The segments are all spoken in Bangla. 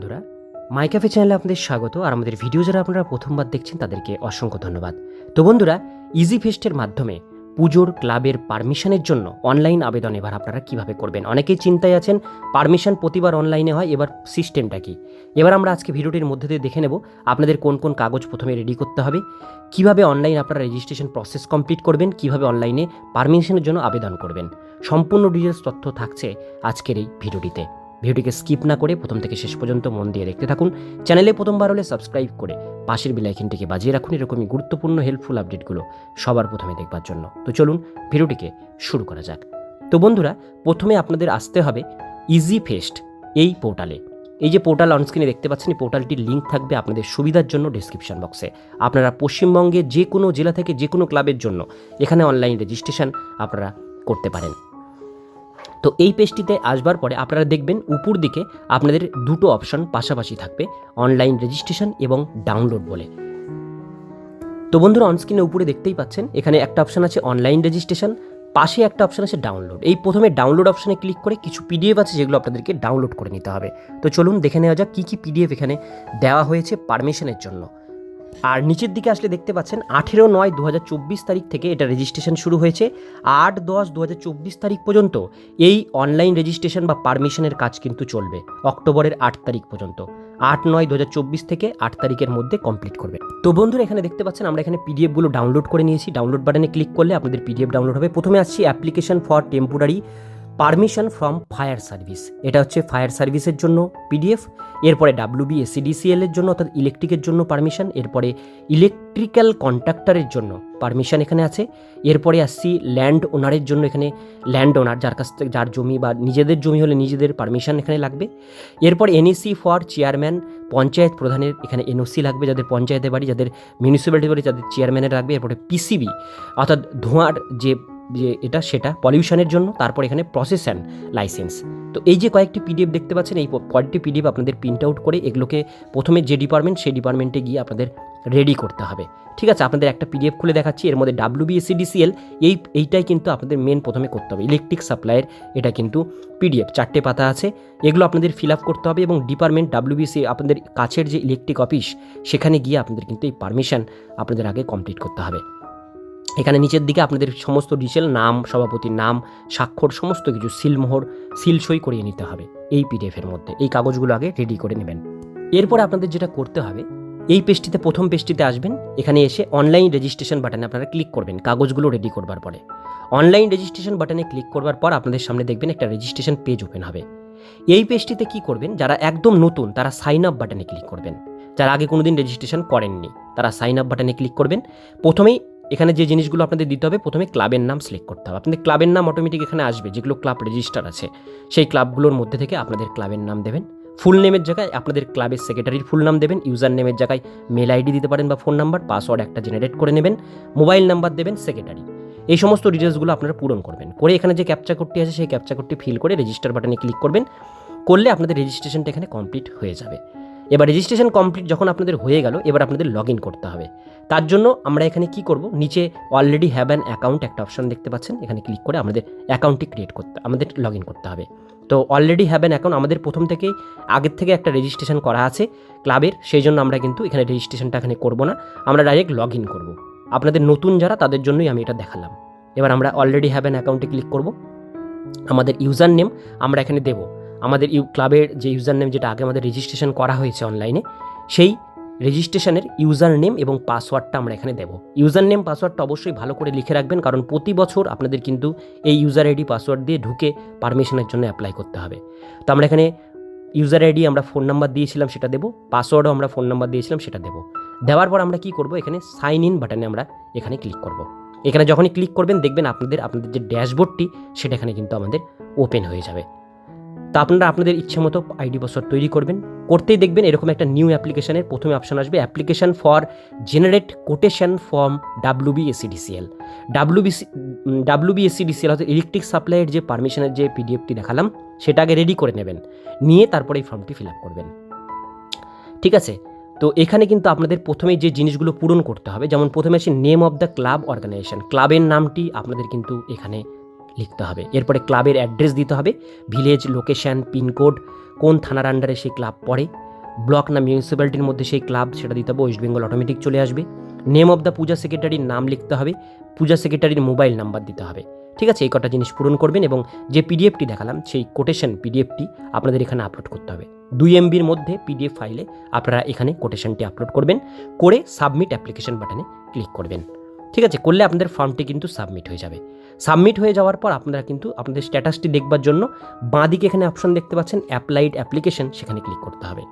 বন্ধুরা মাই ক্যাফে চ্যানেলে আপনাদের স্বাগত। আর আমাদের ভিডিও যারা আপনারা প্রথমবার দেখছেন, তাদেরকে অসংখ্য ধন্যবাদ। তো বন্ধুরা ইজি ফেস্টের মাধ্যমে পুজোর ক্লাবের পারমিশনের জন্য অনলাইন আবেদন এবার আপনারা কীভাবে করবেন? অনেকেই চিন্তায় আছেন, পারমিশন প্রতিবার অনলাইনে হয়, এবার সিস্টেমটা কি? এবার আমরা আজকে ভিডিওটির মধ্যে দিয়ে দেখে নেব, আপনাদের কোন কোন কাগজ প্রথমে রেডি করতে হবে, কীভাবে অনলাইন আপনারা রেজিস্ট্রেশন প্রসেস কমপ্লিট করবেন, কীভাবে অনলাইনে পারমিশনের জন্য আবেদন করবেন। সম্পূর্ণ ডিটেলস তথ্য থাকছে আজকের এই ভিডিওটিতে ভিডিওটিকে স্কিপ না করে প্রথম থেকে শেষ পর্যন্ত মন দিয়ে দেখতে থাকুন। চ্যানেলে প্রথমবার হলে সাবস্ক্রাইব করে পাশের বেলাইকনটিকে বাজিয়ে রাখুন এরকমই গুরুত্বপূর্ণ হেল্পফুল আপডেটগুলো সবার প্রথমে দেখবার জন্য। তো চলুন ভিডিওটিকে শুরু করা যাক। তো বন্ধুরা, প্রথমে আপনাদের আসতে হবে ইজি ফেস্ট এই পোর্টালে এই যে পোর্টাল অনস্ক্রিনে দেখতে পাচ্ছেন, এই পোর্টালটির লিঙ্ক থাকবে আপনাদের সুবিধার জন্য ডিসক্রিপশন বক্সে আপনারা পশ্চিমবঙ্গে যে কোনো জেলা থেকে যে কোনো ক্লাবের জন্য এখানে অনলাইন রেজিস্ট্রেশন আপনারা করতে পারেন। তো এই পেজটিতে আসবার পরে আপনারা দেখবেন উপর দিকে আপনাদের দুটো অপশন পাশাপাশি থাকবে অনলাইন রেজিস্ট্রেশন এবং ডাউনলোড বলে। তো বন্ধুরা অনস্ক্রিনে উপরে দেখতেই পাচ্ছেন, এখানে একটা অপশন আছে অনলাইন রেজিস্ট্রেশন পাশে একটা অপশন আছে ডাউনলোড এই প্রথমে ডাউনলোড অপশনে ক্লিক করে কিছু পিডিএফ আছে যেগুলো আপনাদেরকে ডাউনলোড করে নিতে হবে। তো চলুন দেখে নেওয়া যাক কী কী পিডিএফ এখানে দেওয়া হয়েছে পারমিশনের জন্য। আর নিচের দিকে আসলে দেখতে পাচ্ছেন আঠেরো নয় দু তারিখ থেকে এটা রেজিস্ট্রেশন শুরু হয়েছে। আট দশ দু তারিখ পর্যন্ত এই অনলাইন রেজিস্ট্রেশন বা পারমিশনের কাজ কিন্তু চলবে অক্টোবরের আট তারিখ পর্যন্ত। আট নয় দু থেকে আট তারিখের মধ্যে কমপ্লিট করবে। তো বন্ধুরা, এখানে দেখতে পাচ্ছেন আমরা এখানে পিডিএফগুলো ডাউনলোড করে নিয়েছি। ডাউনলোড বাটনে ক্লিক করলে আপনাদের পিডিএফ ডাউনলোড হবে। প্রথমে আসছি application for temporary permission from fire service. এটা হচ্ছে ফায়ার সার্ভিসের জন্য পিডিএফ, এরপরে ডাব্লিউবি এসিডিসিএল এর জন্য অর্থাৎ ইলেকট্রিকের জন্য পারমিশন, এরপরে ইলেকট্রিক্যাল কন্ট্রাক্টরের জন্য পারমিশন এখানে আছে। এরপরে আসছি ল্যান্ড ওনারের জন্য এখানে, ল্যান্ড ওনার যার কাছ থেকে, যার জমি বা নিজেদের জমি হলে নিজেদের পারমিশন এখানে লাগবে। এরপর এনইসি ফর চেয়ারম্যান, পঞ্চায়েত প্রধানের এখানে এনওসি লাগবে যাদের পঞ্চায়েতে বাড়ি, যাদের মিউনিসিপ্যালিটি বাড়ি, যাদের চেয়ারম্যানের লাগবে। এরপরে পিসিবি, অর্থাৎ ধোঁয়ার যে যে এটা সেটা পলিউশনের জন্য, তারপর এখানে প্রসেসন লাইসেন্স তো এই যে কয়েকটি পিডিএফ দেখতে পাচ্ছেন, এই কয়েকটি পিডিএফ আপনাদের প্রিন্ট আউট করে এগুলোকে প্রথমে যে ডিপার্টমেন্ট সেই ডিপার্টমেন্টে গিয়ে আপনাদের রেডি করতে হবে। ঠিক আছে, আপনাদের একটা পিডিএফ খুলে দেখাচ্ছি, এর মধ্যে ডাব্লিউবিএসিডিসিএল এই, এইটাই কিন্তু আপনাদের মেন প্রথমে করতে হবে। ইলেকট্রিক সাপ্লাইয়ের এটা কিন্তু পিডিএফ চারটে পাতা আছে। এগুলো আপনাদের ফিল আপ করতে হবে এবং ডিপার্টমেন্ট ডাব্লিউবিসি আপনাদের কাছের যে ইলেকট্রিক অফিস সেখানে গিয়ে আপনাদের কিন্তু এই পারমিশন আপনাদের আগে কমপ্লিট করতে হবে। এখানে নিচের দিকে আপনাদের সমস্ত ডিটেল, নাম, সভাপতির নাম, স্বাক্ষর, সমস্ত কিছু সিলমোহর, সিলসই করিয়ে নিতে হবে এই পিডিএফের মধ্যে। এই কাগজগুলো আগে রেডি করে নেবেন। এরপর আপনাদের যেটা করতে হবে, এই পেজটিতে, প্রথম পেজটিতে আসবেন। এখানে এসে অনলাইন রেজিস্ট্রেশন বাটনে আপনারা ক্লিক করবেন, কাগজগুলো রেডি করবার পরে। অনলাইন রেজিস্ট্রেশন বাটনে ক্লিক করবার পর আপনাদের সামনে দেখবেন একটা রেজিস্ট্রেশন পেজ ওপেন হবে। এই পেজটিতে কি করবেন, যারা একদম নতুন, তারা সাইন আপ বাটনে ক্লিক করবেন। যারা আগে কোনোদিন রেজিস্ট্রেশন করেননি, তারা সাইন আপ বাটনে ক্লিক করবেন। প্রথমেই এখানে যে জিনিসগুলো আপনাদের দিতে হবে, প্রথমে ক্লাবের নাম সিলেক্ট করতে হবে। আপনাদের ক্লাবের নাম অটোমেটিক এখানে আসবে, যেগুলো ক্লাব রেজিস্টার আছে। সেই ক্লাবগুলোর মধ্যে থেকে আপনাদের ক্লাবের নাম দেবেন। ফুল নেমের জায়গায় আপনাদের ক্লাবের সেক্রেটারির ফুল নাম দেবেন। ইউজার নেমের জায়গায় মেল আইডি দিতে পারেন বা ফোন নাম্বার পাসওয়ার্ড একটা জেনারেট করে নেবেন। মোবাইল নাম্বার দেবেন সেক্রেটারি এই সমস্ত ডিটেলসগুলো আপনারা পূরণ করবেন। করে এখানে যে ক্যাপচা কোডটি আছে, সেই ক্যাপচা কোডটি ফিল করে রেজিস্টার বাটনে ক্লিক করবেন। করলে আপনাদের রেজিস্ট্রেশনটা এখানে কমপ্লিট হয়ে যাবে। এবার রেজিস্ট্রেশন কমপ্লিট যখন আপনাদের হয়ে গেল, এবার আপনাদের লগ ইন করতে হবে। তার জন্য আমরা এখানে কি করব? নিচে অলরেডি হ্যাভ অ্যান অ্যাকাউন্ট একটা অপশন দেখতে পাচ্ছেন। এখানে ক্লিক করে আমাদের অ্যাকাউন্টটি ক্রিয়েট করতে, আমাদের লগ ইন করতে হবে। তো অলরেডি হ্যাভ অ্যান অ্যাকাউন্ট আমাদের প্রথম থেকেই আগের থেকে একটা রেজিস্ট্রেশন করা আছে ক্লাবের সেই জন্য আমরা কিন্তু এখানে রেজিস্ট্রেশনটা এখানে করব না। আমরা ডাইরেক্ট লগ ইন করব। আপনাদের নতুন যারা, তাদের জন্যই আমি এটা দেখালাম। এবার আমরা অলরেডি হ্যাভ অ্যান অ্যাকাউন্টে ক্লিক করব। আমাদের ইউজার নেম আমরা এখানে দেবো। আমাদের ইউ ক্লাবের যে ইউজার নেম যেটা আগে আমাদের রেজিস্ট্রেশন করা হয়েছে অনলাইনে সেই রেজিস্ট্রেশনের ইউজার নেম এবং পাসওয়ার্ডটা আমরা এখানে দেবো। ইউজার নেম পাসওয়ার্ডটা অবশ্যই ভালো করে লিখে রাখবেন, কারণ প্রতি বছর আপনাদের কিন্তু এই ইউজার আইডি পাসওয়ার্ড দিয়ে ঢুকে পারমিশনের জন্য অ্যাপ্লাই করতে হবে। তো আমরা এখানে ইউজার আইডি আমরা ফোন নাম্বার দিয়েছিলাম, সেটা দেবো। পাসওয়ার্ডও আমরা ফোন নাম্বার দিয়েছিলাম, সেটা দেবো। দেওয়ার পর আমরা কি করব? এখানে সাইন ইন বাটনে আমরা এখানে ক্লিক করব। এখানে যখনই ক্লিক করবেন, দেখবেন আপনাদের আপনাদের যে ড্যাশবোর্ডটি সেটা এখানে কিন্তু আমাদের ওপেন হয়ে যাবে। তা আপনারা আপনাদের ইচ্ছে মতো আইডি পাসওয়ার্ড তৈরি করবেন। করতেই দেখবেন এরকম একটা নিউ অ্যাপ্লিকেশনের প্রথমে অপশন আসবে, application for generate quotation form WB ACDCL WBC WB ACDCL অর্থাৎ ইলেকট্রিক সাপ্লাইয়ের যে পারমিশনের যে পিডিএফটি দেখালাম, সেটা আগে রেডি করে নেবেন। নিয়ে তারপরে এই ফর্মটি ফিল আপ করবেন। ঠিক আছে? তো এখানে কিন্তু আপনাদের প্রথমে যে জিনিসগুলো পূরণ করতে হবে, যেমন প্রথমে আছে name of the club organization ক্লাবের নামটি আপনাদের কিন্তু এখানে লিখতে হবে। এরপরে ক্লাবের অ্যাড্রেস দিতে হবে। ভিলেজ লোকেশন, পিনকোড, কোন থানার আন্ডারে সেই ক্লাব পড়ে। ব্লক না মিউনিসিপ্যালিটির মধ্যে সেই ক্লাব, সেটা দিতে হবে, ওয়েস্ট বেঙ্গল অটোমেটিক চলে আসবে। নেম অফ দ্য পূজা সেক্রেটারির নাম লিখতে হবে। পূজা সেক্রেটারির মোবাইল নাম্বার দিতে হবে। ঠিক আছে? এই কটা জিনিস পূরণ করবেন এবং যে পিডিএফটি দেখালাম, সেই কোটেশন পিডিএফটি আপনাদের এখানে আপলোড করতে হবে। দুই এমবির মধ্যে পিডিএফ ফাইলে আপনারা এখানে কোটেশনটি আপলোড করবেন। করে সাবমিট অ্যাপ্লিকেশন বাটনে ক্লিক করবেন। ঠিক আছে? করলে আপনাদের ফর্মটি কিন্তু সাবমিট হয়ে যাবে। সাবমিট হয়ে যাওয়ার পর আপনারা কিন্তু আপনাদের স্ট্যাটাসটি দেখবার জন্য বাঁদিকে এখানে অপশন দেখতে পাচ্ছেন অ্যাপ্লাইড অ্যাপ্লিকেশন, সেখানে ক্লিক করতে হবে।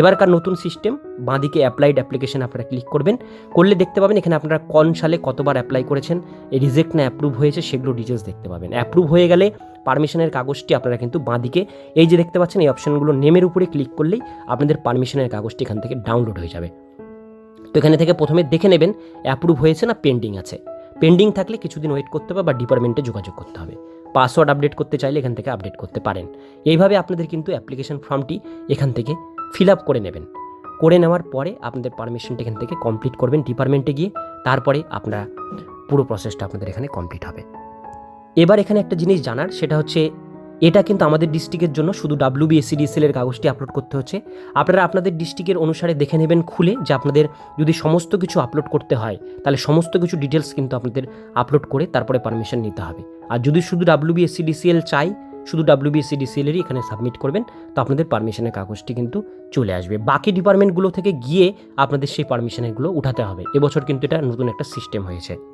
এবারকার নতুন সিস্টেম, বাঁদিকে অ্যাপ্লাইড অ্যাপ্লিকেশন আপনারা ক্লিক করবেন। করলে দেখতে পাবেন এখানে আপনারা কোন সালে কতবার অ্যাপ্লাই করেছেন রিজেক্ট না অ্যাপ্রুভ হয়েছে, সেগুলো ডিটেলস দেখতে পাবেন। অ্যাপ্রুভ হয়ে গেলে পারমিশনের কাগজটি আপনারা কিন্তু বাঁদিকে, এই যে দেখতে পাচ্ছেন এই অপশনগুলো নেমের উপরে ক্লিক করলেই আপনাদের পারমিশনের কাগজটি এখান থেকে ডাউনলোড হয়ে যাবে। তো এখানে থেকে প্রথমে দেখে নেবেন অ্যাপ্রুভ হয়েছে না পেন্ডিং আছে। পেন্ডিং থাকলে কিছুদিন ওয়েট করতে হবে বা ডিপার্টমেন্টে যোগাযোগ করতে হবে। পাসওয়ার্ড আপডেট করতে চাইলে এখান থেকে আপডেট করতে পারেন। এইভাবে আপনাদের কিন্তু অ্যাপ্লিকেশন ফর্মটি এখান থেকে ফিল আপ করে নেবেন। করে নেওয়ার পরে আপনাদের পারমিশনটা এখান থেকে কমপ্লিট করবেন ডিপার্টমেন্টে গিয়ে, তারপরে আপনারা পুরো প্রসেসটা আপনাদের এখানে কমপ্লিট হবে। এবার এখানে একটা জিনিস জানার, সেটা হচ্ছে এটা কিন্তু আমাদের ডিস্ট্রিক্টের জন্য শুধু ডাব্লিউ বিএসসিডিএসএল এর কাগজটি আপলোড করতে হচ্ছে। আপনারা আপনাদের ডিস্ট্রিক্টের অনুসারে দেখে নেবেন খুলে যে আপনাদের যদি সমস্ত কিছু আপলোড করতে হয়, তাহলে সমস্ত কিছু ডিটেলস কিন্তু আপনাদের আপলোড করে তারপরে পারমিশন নিতে হবে। আর যদি শুধু ডাব্লিউ বিএসসিডিসিএল চাই, শুধু ডাব্লিউ বিএসসিডিসিএলেরই এখানে সাবমিট করবেন, তো আপনাদের পারমিশনের কাগজটি কিন্তু চলে আসবে। বাকি ডিপার্টমেন্টগুলো থেকে গিয়ে আপনাদের সেই পারমিশনগুলো উঠাতে হবে। এবছর কিন্তু এটা নতুন একটা সিস্টেম হয়েছে।